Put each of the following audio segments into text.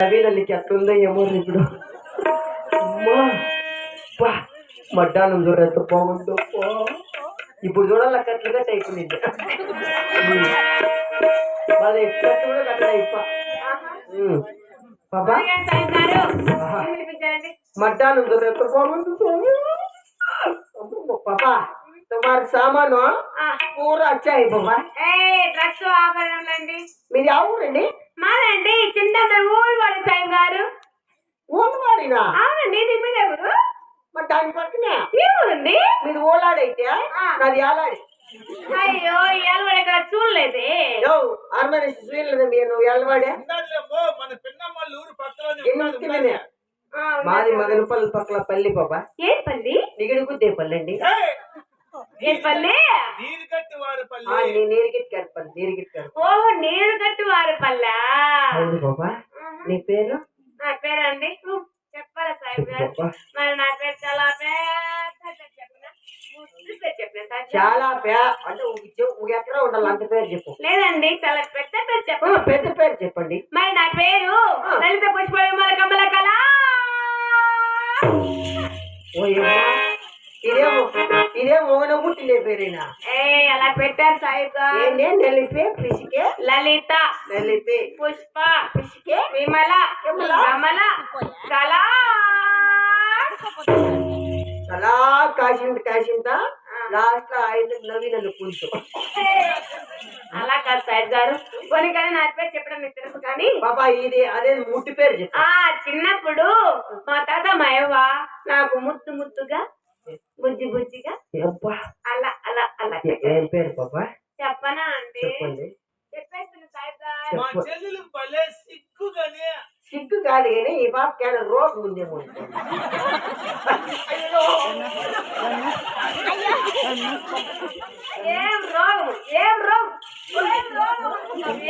అవేనండి ఎట్లుందో ఏమో ఇప్పుడు. మడ్డానం చూడ బాగుందో. ఇప్పుడు చూడాలి అక్కట్లుగా అయిపోయింది. వాళ్ళ ఎక్కట్లు కూడా అక్కడ మడ్డానం చూడ బాగుందో. పాపా వారి సామాను పూర వచ్చాయి బాబా. మీరు ఆవురండి మాదండి చిన్న ఊరు వాడు సాయి గారు. ఊళ్ళవాడినా అవునండి ఇది మీద ఎవరు మరి దాని పక్కనే ఏ ఊరండి? మీది ఓలాడైతే. నాది ఆలాడి అయ్యో ఇవాళ వాడు ఇక్కడ చూడలేదే? యో అరమైన శిశువులు మీరు ఎల్లవాడే ఉన్నదిలేమ్మో, మన పిన్నమ్మల ఊరు. ఆ, మాది? మదనపల్లి పక్కల పల్లి బాబా. ఏ పల్లి? నిగిడి గుద్దే పల్లి అండి ఏయ్! ఏ పల్లి? నీరుగట్టు వారి ఆ, పల్లి నీ వారు పల్లా. అవును బాబా. నీ పేరు? నా పేరండి? చెప్పాలా సాయి గారు? మరి నా పేరు చాలా పెద్ద పేరు చెప్పిన? ముద్దు పేరు చెప్పిన. చాలా పే అంటే ఒక చె- ఒక ఎకరా ఉండాలి అంత పేరు చెప్పు. లేదండి చాలా పెద్ద పేరు ఆ, చెప్పిన పెద్ద పేరు చెప్పండి. మరి నా పేరు? లలిత పుష్ప విమల కమల కళ. ఓ ఇదే మోగన పుట్టిన పేరేనా? ఏ అలా పెట్టారు సాయి గారు. ఏంటి నెలిపే పిసికే? లలిత. నెలిపే. పుష్ప. పిసికే? విమల. కమల. కళ. అలా కాసింత కాసింత లాస్ట్లో ఐదు నవీనలు కూర్చో అలా కాదు సాయి గారు. కొన్ని కానీ నా పేరు చెప్పడం మీకు తెలుసు కానీ బాబా ఇది అదే ముట్టి పేరు ఆ చిన్నప్పుడు మా తాత మా నాకు ముద్దు ముద్దుగా బుజ్జి బుజ్జిగా అలా అలా అలా. ఏ- పేరు బాబా చెప్పనా అండి? చెప్పండి. చెప్పేస్తున్నా సాయి గారు. మా. చెల్లెలు భలే సిగ్గుగానే. సిగ్గు కాదు కానీ ఈ బాబు కేన రోగం ఉందేమో ఏం రోగం? ఏం రోగం? ఏం రోగం?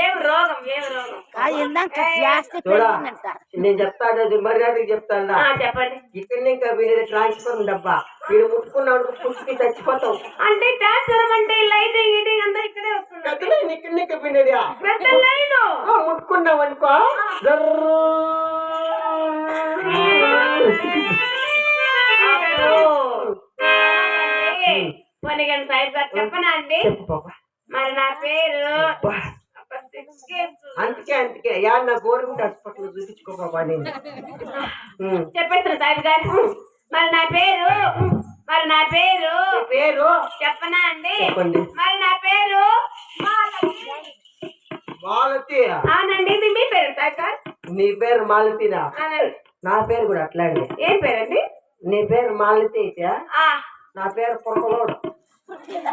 ఏం రోగం? ఏం రోగం? ఇందాక జాస్తి చూడా పెరిగిందంట నేను చెప్తాను అది మర్యాదకి చెప్తాను ఆ, చెప్పండి. ఇక్కడ ఇంకా వీడి ట్రాన్స్ఫర్ డబ్బా వీడు ముట్టుకున్నాడు పుట్టుకి చచ్చిపోతావు. అంటే ట్రాన్స్ఫర్ అంటే లైటింగ్ అంతా ఇక్కడే వస్తుంది. ఇక్కడ ఇంకా వినేది ముట్టుకున్నావు అనుకో. సాహిబ్ గారు చెప్పనా అండి? మరి నా పేరు. అందుకే అందుకే. యా నా గవర్నమెంట్ హాస్పిటల్ చూపించుకో బాబా నేను ఉమ్. చెప్పేస్తున్నా సాహిబ్ గారు. మరి నా పేరు మరి నా పేరు పేరు? చెప్పనా అండి? చెప్పండి. మరి నా పేరు మాలతి. అవునండి ఇది మీ పేరు సాహిబ్ గారు? నీ పేరు అవునండి. నా పేరు కూడా అట్లాంటి ఏం పేరండి? నీ పేరు మాలతి అయితే? ఆ. నా పేరు పురకలోడు.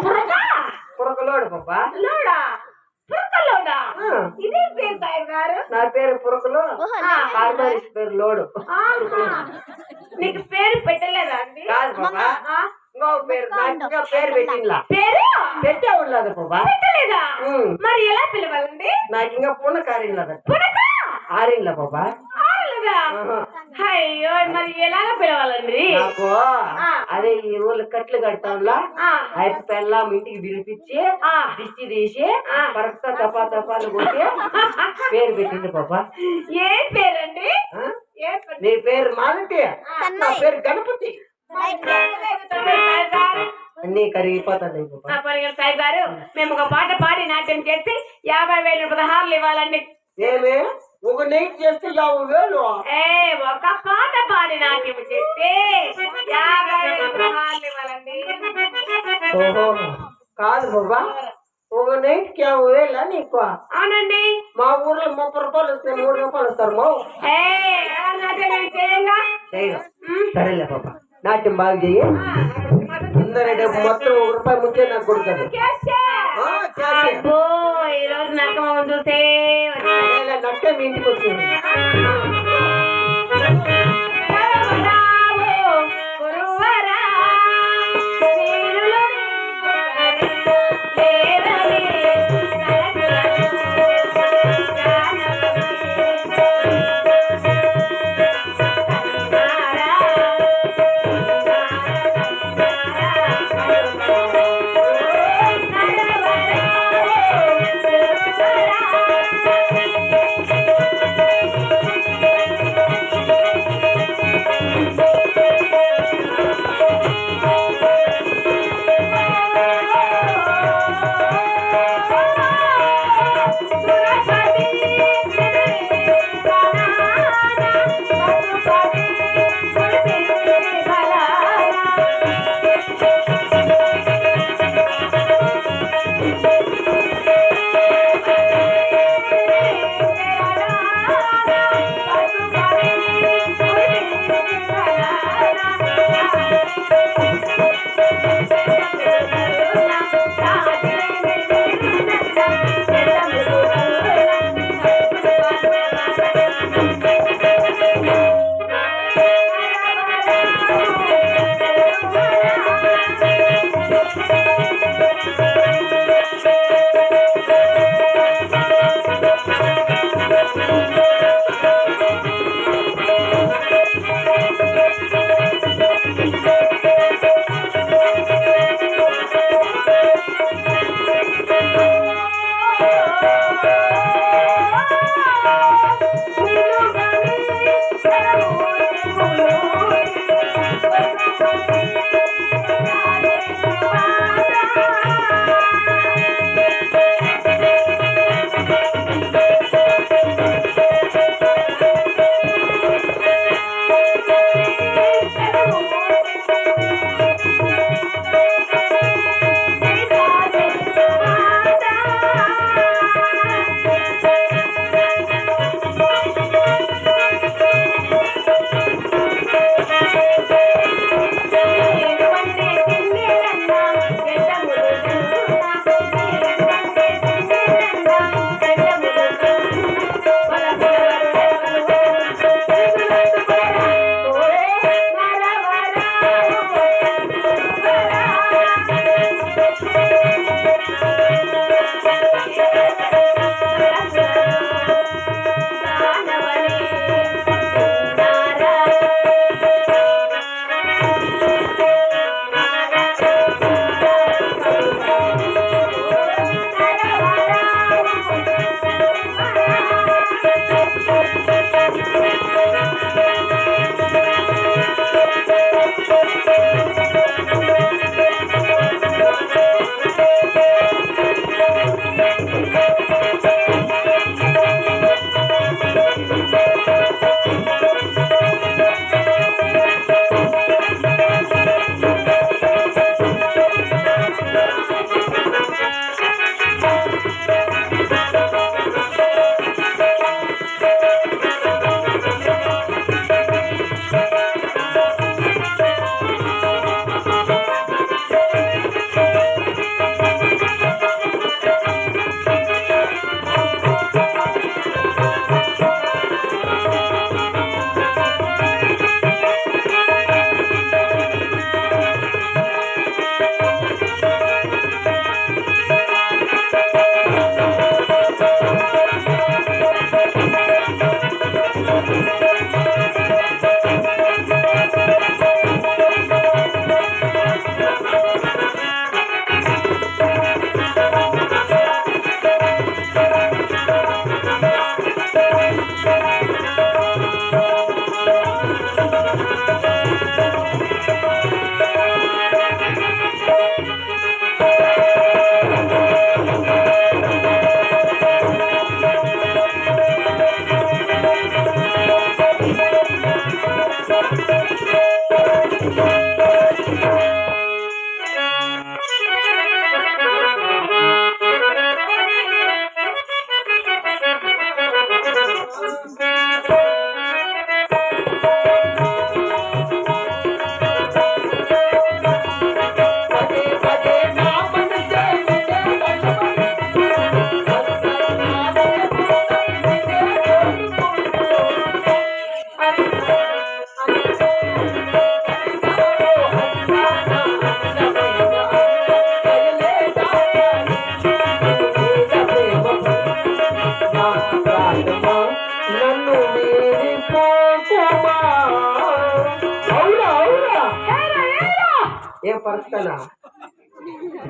పురకా? పురకలోడు బాబా లోడా పురకలోడా ఆ. ఇదే పేరు సాహిబ్ గారు నా పేరు పురకలు. హార్మోనిస్ పేరు లోడు. నీకు పేరు పెట్టలేదా అండి? కాదు బాబా. ఆ? ఇంకో పేరు నాకు ఇంకా పేరు పెట్టింలా పేరు? పెట్టే ఉండదు బాబా. పెట్టలేదా. మరి ఎలా పిలవాలండి? నాకు ఇంకా పూన కారింగ్లా పుడక ఆరింగ్లా బాబా. అయ్యో మరి ఎలాగ పిలవాలండి. అదే ఈ ఊళ్ళో కట్లు కడతాంలా. అయితే పెళ్ళాం ఇంటికి పిలిపించి ఆ. దిష్టి తీసి ఆ. కరెక్ట్ తపా తపాలు కొట్టి పేరు పెట్టింది పాపా. ఏ పేరండి? నీ పేరు మాలతి. నా పేరు గణపతి. అన్నీ కరిగిపోతాయి సాయి గారు మేము ఒక పాట పాడి నాట్యం చేసి యాభై వేలు పదహారులు ఇవ్వాలండి. ఏమి? ఒక నైట్ చేస్తే యాభై వేలు. ఏ ఒక పాట పాడి నాట్యం చేస్తే యాభై కాదు బాబా ఒక నైట్కి యాభై వేలా నీకు? అవునండి. మా ఊర్లో ముప్పై రూపాయలు వస్తాయి మూడు రూపాయలు వస్తారు మా. సరేలే పాపా నాట్యం బాగా చెయ్యి. అందరంటే మొత్తం ఒక రూపాయి ముందే నాకు కొడుతుంది. చేసే. ఆ, చేసే. అబ్బో, ఈ మీ ఇంటికి వచ్చింది.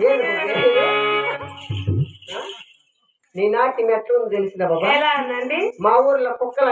ఏం నీ నాట్యం ఎట్లుంది తెలిసిన బాబా? మా ఊర్లో కుక్కలు